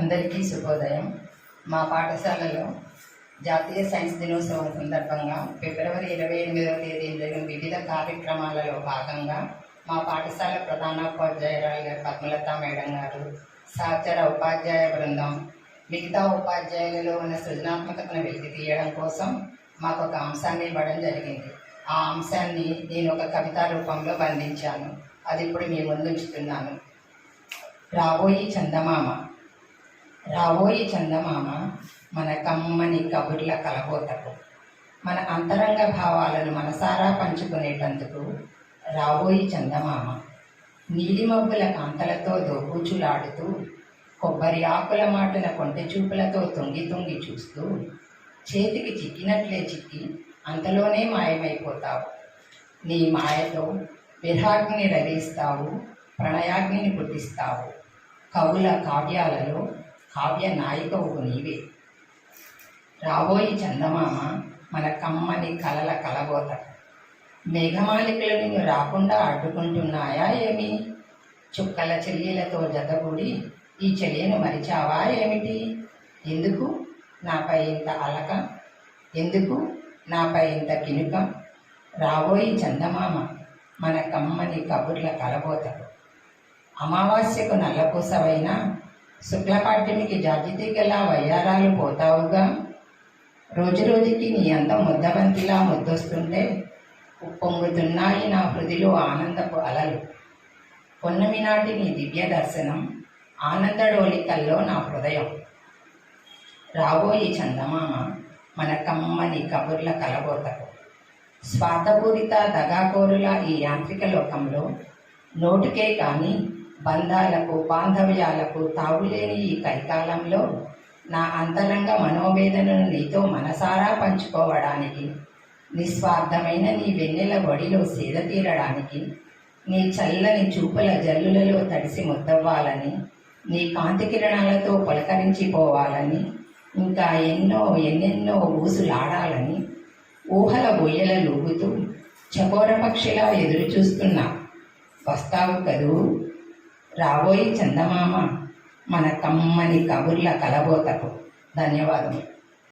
అందరికీ శుభోదయం. మా పాఠశాలలో జాతీయ సైన్స్ దినోత్సవం సందర్భంగా ఫిబ్రవరి ఇరవై ఎనిమిదవ తేదీ జరిగిన వివిధ కార్యక్రమాలలో భాగంగా మా పాఠశాల ప్రధానోపాధ్యాయురాలు గారు పద్మలత మేడం గారు సహచర ఉపాధ్యాయ బృందం మిగతా ఉపాధ్యాయులలో ఉన్న సృజనాత్మకతను వెలికి తీయడం కోసం మాకు ఒక అంశాన్ని ఇవ్వడం జరిగింది. ఆ అంశాన్ని నేను ఒక కవితా రూపంలో బంధించాను. అది ఇప్పుడు మీ ముందుంచుతున్నాను రాబోయి చందమామ. రాబోయే చందమామ మన కమ్మని కబుర్ల కలబోతకు మన అంతరంగ భావాలను మనసారా పంచుకునేటందుకు రాబోయే చందమామ నీలిమబ్బుల కాంతలతో దోబూచులాడుతూ కొబ్బరి ఆకుల మాటల కొంటె చూపులతో తొంగి తొంగి చూస్తూ చేతికి చిక్కినట్లే చిక్కి అంతలోనే మాయమైపోతావు. నీ మాయతో విరాగ్ని రగిస్తావు ప్రణయాగ్నిని పుట్టిస్తావు. కవుల కావ్యాలలో కావ్య నాయికవు నీవే రాబోయి చందమామ మన కమ్మని కలల కలబోత. మేఘమాలికలు నిన్ను రాకుండా అడ్డుకుంటున్నాయా ఏమి? చుక్కల చెల్లీలతో జతగూడి ఈ చెల్లిను మరిచావా ఏమిటి? ఎందుకు నాపై ఇంత అలక? ఎందుకు నాపై ఇంత కినుక? రాబోయి చందమామ మన కమ్మని కబుర్ల కలబోతకు. అమావాస్యకు నల్లపూసవైనా శుక్లపాఠ్యమికి జాజితికెలా వయ్యారాలు పోతావుగా? రోజు రోజుకి నీ అంత ముద్దబంతిలా ముద్దొస్తుంటే ఉప్పొంగుతున్నాయి నా హృదిలో ఆనందపు అలలు. పొన్నమి నాటి నీ దివ్య దర్శనం ఆనందడోలికల్లో నా హృదయం. రాబోయే చందమామ మన కమ్మని కబుర్ల కలబోతకు. స్వార్థపూరిత దగాకోరుల ఈ యాంత్రిక లోకంలో నోటికే కానీ బంధాలకు బాంధవ్యాలకు తావులేని ఈ కైకాలంలో నా అంతరంగ మనోవేదనను నీతో మనసారా పంచుకోవడానికి నిస్వార్థమైన నీ వెన్నెల ఒడిలో సేద తీరడానికి నీ చల్లని చూపుల జల్లులలో తడిసి ముద్దవ్వాలని నీ కాంతి కిరణాలతో పలకరించిపోవాలని ఇంకా ఎన్నో ఎన్నెన్నో ఊసులాడాలని ఊహల బొయ్యల లూగుతూ చకోర పక్షిలా ఎదురు వస్తావు కదూ? రాబోయే చందమామ మన కమ్మని కబుర్ల కలబోతకు. ధన్యవాదములు.